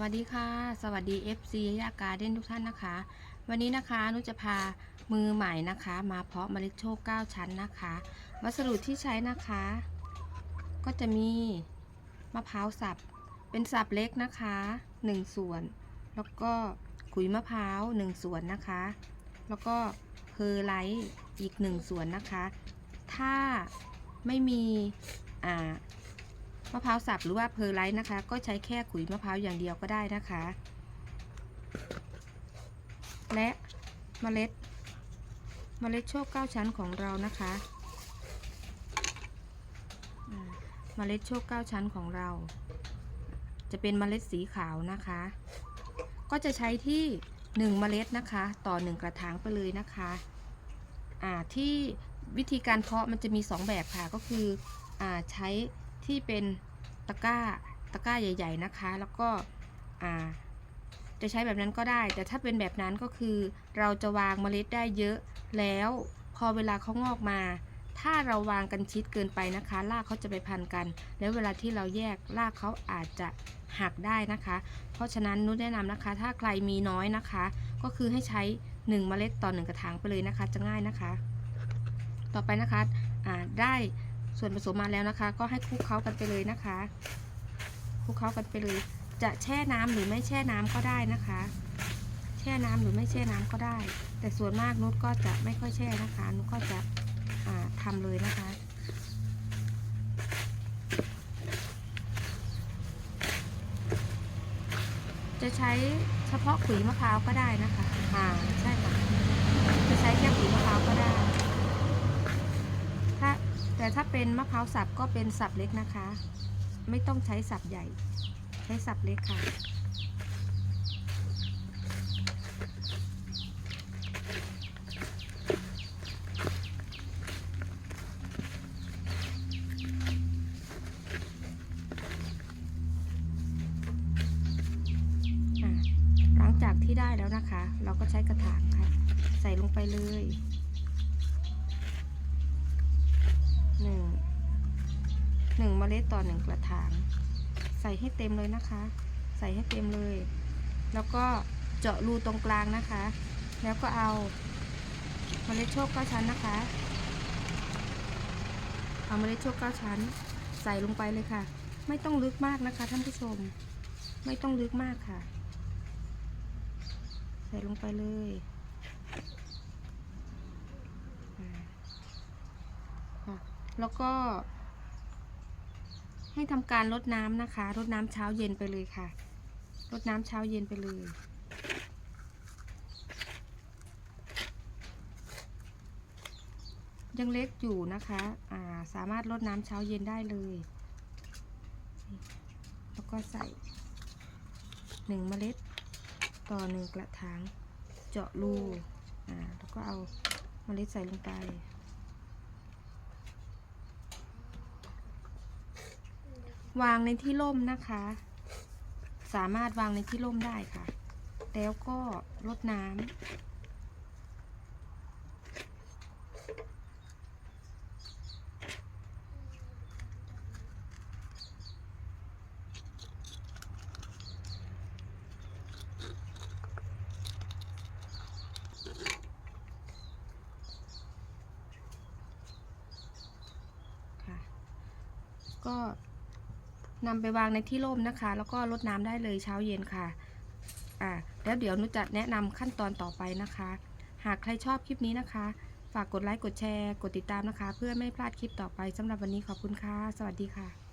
วัสดีค่ะ สวัสดี FC ยาการเด่นทุกท่านนะคะ วันนี้นะคะนุจะพามือใหม่นะคะ มาเพาะเมล็ดโชค9ชั้นนะคะ วัสดุที่ใช้นะคะ ก็จะมีมะพร้าวสับ เป็นสับเล็กนะคะ 1 ส่วน แล้วก็ขุยมะพร้าว 1 ส่วนนะคะ แล้วก็เพอร์ไลท์อีก 1 ส่วนนะคะ ถ้าไม่มีอ่า มะพร้าวสับหรือว่าเพอร์ไลท์นะคะ ก็ใช้แค่ขุยมะพร้าวอย่างเดียวก็ได้นะคะ และเมล็ด เมล็ดโชคเก้าชั้นของเรานะคะเมล็ดโชคเก้าชั้นของเรา จะเป็นเมล็ดสีขาวนะคะ ก็จะใช้ที่1เมล็ดนะคะ ต่อ1กระถางไปเลยนะคะอ่าที่วิธีการเพาะมันจะมี 2 แบบค่ะ ก็คืออ่าใช้ที่เป็น ตะกร้าตะกร้าใหญ่ ๆนะคะ แล้วก็อ่าจะใช้แบบนั้นก็ได้ แต่ถ้าเป็นแบบนั้นก็คือ เราจะวางเมล็ดได้เยอะ แล้วพอเวลาเขางอกมา ถ้าเราวางกันชิดเกินไปนะคะรากเขาจะไปพันกัน แล้วเวลาที่เราแยกรากเขาอาจจะหักได้นะคะ เพราะฉะนั้นนุชแนะนำนะคะ ถ้าใครมีน้อยนะคะ ก็คือให้ใช้ 1 เมล็ดต่อ 1 กระถางไปเลยนะคะ จะง่ายนะคะ ต่อไปนะคะได้ ส่วนผสมมาแล้วนะคะ ก็ให้คลุกเคล้ากันไปเลยนะคะคลุกเคล้ากันไปเลย จะแช่น้ำหรือไม่แช่น้ำก็ได้นะคะ แช่น้ำหรือไม่แช่น้ำก็ได้ แต่ส่วนมากนุชก็จะไม่ค่อยแช่นะคะนุชก็จะอ่าทำเลยนะคะจะใช้เฉพาะขุยมะพร้าวก็ได้นะคะอ่า ใช่ค่ะ จะใช้แค่ขุยมะพร้าวก็ได้ ถ้าแต่ ถ้าเป็นมะพร้าวสับก็เป็นสับเล็กนะคะ ไม่ต้องใช้สับใหญ่ ใช้สับเล็กค่ะอะหลังจากที่ได้แล้วนะคะ เราก็ใช้กระถางค่ะ ใส่ลงไปเลย 1เมล็ดต่อ 1 กระถาง ใส่ให้เต็มเลยนะคะ ใส่ให้เต็มเลย แล้วก็เจาะรูตรงกลางนะคะ แล้วก็เอาเมล็ดโชคเก้าชั้นนะคะ เอาเมล็ดโชคเก้าชั้น ใส่ลงไปเลยค่ะ ไม่ต้องลึกมากนะคะท่านผู้ชม ไม่ต้องลึกมากค่ะ ใส่ลงไปเลยแล้วก็ ให้ทำการรดน้ำนะคะรดน้ำเช้าเย็นไปเลยค่ะรดน้ำเช้าเย็นไปเลย ยังเล็กอยู่นะคะอ่าสามารถรดน้ำเช้าเย็นได้เลย แล้วก็ใส่หนึ่งเมล็ดต่อหนึ่งกระถางเจาะรูอ่าแล้วก็เอาเมล็ดใส่ลงไป วางในที่ร่มนะคะ สามารถวางในที่ร่มได้ค่ะ แล้วก็รดน้ำค่ะก็ นำไปวางในที่ร่มนะคะ แล้วก็รดน้ำได้เลยเช้าเย็นค่ะอ่าแล้วเดี๋ยวนุชจะแนะนำขั้นตอนต่อไปนะคะ หากใครชอบคลิปนี้นะคะ ฝากกดไลค์กดแชร์ กดติดตามนะคะ เพื่อไม่พลาดคลิปต่อไปสำหรับวันนี้ขอบคุณค่ะ สวัสดีค่ะ